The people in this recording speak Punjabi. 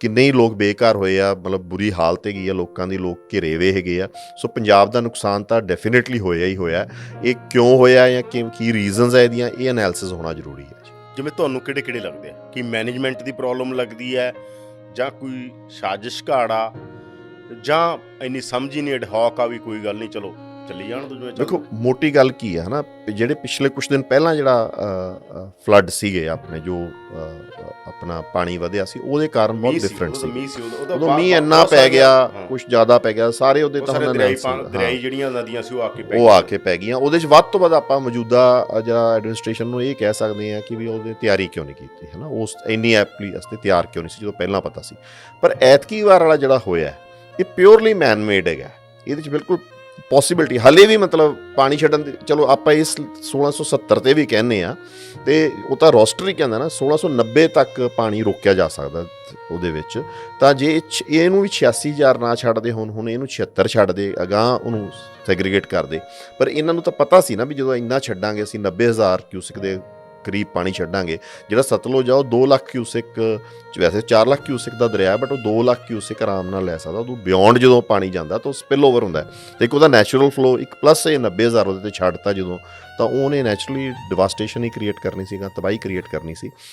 ਕਿੰਨੇ ਹੀ ਲੋਕ ਬੇਘਰ ਹੋਏ ਆ, ਮਤਲਬ ਬੁਰੀ ਹਾਲਤ ਹੈਗੀ ਆ, ਲੋਕਾਂ ਦੀ ਲੋਕ ਘਿਰੇਵੇ ਹੈਗੇ ਆ। ਸੋ ਪੰਜਾਬ ਦਾ ਨੁਕਸਾਨ ਤਾਂ ਡੈਫੀਨਿਟਲੀ ਹੋਇਆ ਹੀ ਹੋਇਆ। ਇਹ ਕਿਉਂ ਹੋਇਆ ਜਾਂ ਕਿ, ਕੀ ਰੀਜ਼ਨਸ ਆ ਇਹਦੀਆਂ, ਇਹ ਐਨਾਲਿਸਿਸ ਹੋਣਾ ਜ਼ਰੂਰੀ ਹੈ ਜਿਵੇਂ ਤੁਹਾਨੂੰ ਕਿਹੜੇ ਕਿਹੜੇ ਲੱਗਦੇ ਆ? ਕਿ ਮੈਨੇਜਮੈਂਟ ਦੀ ਪ੍ਰੋਬਲਮ ਲੱਗਦੀ ਹੈ? ਜਾਂ ਕੋਈ ਸਾਜ਼ਿਸ਼ ਘਾੜਾ? ਜਾਂ ਇੰਨੀ ਸਮਝ ਹੀ ਨਹੀਂ ਐਡਹੌਕ ਆ ਵੀ ਕੋਈ ਗੱਲ ਨਹੀਂ, ਚਲੋ। ਚੱਲੀ ਜਾਣ ਦੋ ਚੱਲ- ਦੇਖੋ ਮੋਟੀ ਗੱਲ ਕੀ ਹੈ ਹਨਾ? ਜਿਹੜੇ ਪਿਛਲੇ ਕੁਝ ਦਿਨ ਪਹਿਲਾਂ ਜਿਹੜਾ ਫਲੱਡ ਸੀਗੇ ਆਪਣੇ ਜੋ ਆਪਣਾ ਪਾਣੀ ਵਧਿਆ ਸੀ ਉਹਦੇ ਕਾਰਨ ਬਹੁਤ ਡਿਫਰੈਂਟ ਸੀ ਉਦੋਂ ਮੀਂਹ ਇੰਨਾ ਪੈ ਗਿਆ। ਕੁਝ ਜ਼ਿਆਦਾ ਪੈ ਗਿਆ ਸਾਰੇ ਉਹਦੇ ਉਹ ਤਾਂ ਸਾਰੇ ਹੁਣ ਦਰਿਆਈ ਜਿਹੜੀਆਂ ਨਦੀਆਂ ਸੀ ਉਹ ਆ ਕੇ ਪੈ ਉਹ ਆ ਕੇ ਪੈ ਗਈਆਂ। ਉਹਦੇ 'ਚ ਵੱਧ ਤੋਂ ਵੱਧ ਆਪਾਂ ਮੌਜੂਦਾ ਜਿਹੜਾ ਐਡਮਿਨਿਸਟ੍ਰੇਸ਼ਨ ਨੂੰ ਇਹ ਕਹਿ ਸਕਦੇ ਹਾਂ ਕਿ ਵੀ ਉਹਦੇ ਤਿਆਰੀ ਕਿਉਂ ਨਹੀਂ ਕੀਤੀ ਹੈ ਨਾ ਉਸ ਇੰਨੀ ਐਪਲੀ ਵਾਸਤੇ ਤਿਆਰ ਕਿਉਂ ਨਹੀਂ ਸੀ ਜਦੋਂ ਪਹਿਲਾਂ ਪਤਾ ਸੀ। ਪਰ ਐਤਕੀ ਵਾਰ ਵਾਲਾ ਜਿਹੜਾ ਹੋਇਆ ਇਹ ਪਿਓਰਲੀ ਮੈਨ ਮੇਡ ਹੈਗਾ। ਇਹਦੇ 'ਚ ਬਿਲਕੁਲ ਪੋਸਿਬਿਲਿਟੀ ਹਲੇ ਵੀ ਮਤਲਬ ਪਾਣੀ ਛੱਡਣ ਦੀ, ਚਲੋ ਆਪਾਂ ਇਸ 1670 ਤੇ ਵੀ ਕਹਿੰਨੇ ਆ ਤੇ ਉਹ ਤਾਂ ਰੋਸਟਰ ਹੀ ਕਹਿੰਦਾ ਨਾ 1690 ਤੱਕ ਪਾਣੀ ਰੋਕਿਆ ਜਾ ਸਕਦਾ ਉਹਦੇ ਵਿੱਚ, ਤਾਂ ਜੇ ਛ- ਇਹਨੂੰ ਵੀ 86000 ਨਾ ਛੱਡਦੇ ਹੁਣ ਹੁਣ ਇਹਨੂੰ 76 ਛੱਡ ਦੇ ਅਗਾਹ ਉਹਨੂੰ ਸੈਗਰੀਗੇਟ ਕਰਦੇ। ਪਰ ਇਹਨਾਂ ਨੂੰ ਤਾਂ ਪਤਾ ਸੀ ਨਾ ਵੀ ਜਦੋਂ ਇੰਨਾ ਛੱਡਾਂਗੇ ਅਸੀਂ 90000 ਕਿਊਸਿਕ ਦੇ ਕਰੀਬ ਪਾਣੀ ਛੱਡਾਂਗੇ। ਜਿਹੜਾ ਸਤਲੁਜ ਆ, ਉਹ 2 ਲੱਖ ਕਿਊਸਿਕ, ਵੈਸੇ 4 ਲੱਖ ਕਿਊਸਿਕ ਦਾ ਦਰਿਆ ਬਟ ਉਹ 2 ਲੱਖ ਕਿਊਸਿਕ ਆਰਾਮ ਨਾਲ ਲੈ ਸਕਦਾ। ਉਹ ਬਿਯੋਂਡ ਜਦੋਂ ਪਾਣੀ ਜਾਂਦਾ, ਤਾਂ ਉਹ ਸਪਿਲ ਓਵਰ ਹੁੰਦਾ ਹੈ। ਤੇ ਇੱਕ ਉਹਦਾ ਨੈਚੁਰਲ ਫਲੋ ਇੱਕ ਪਲੱਸ ਇਹ 90000 ਉਹਦੇ ਤੇ ਛੱਡਤਾ ਜਦੋਂ, ਤਾਂ ਉਹਨੇ ਨੈਚੁਰਲੀ ਡਿਵਾਸਟੇਸ਼ਨ ਹੀ ਕ੍ਰੀਏਟ ਕਰਨੀ ਸੀਗਾ, ਤਬਾਹੀ ਕ੍ਰੀਏਟ ਕਰਨੀ ਸੀ।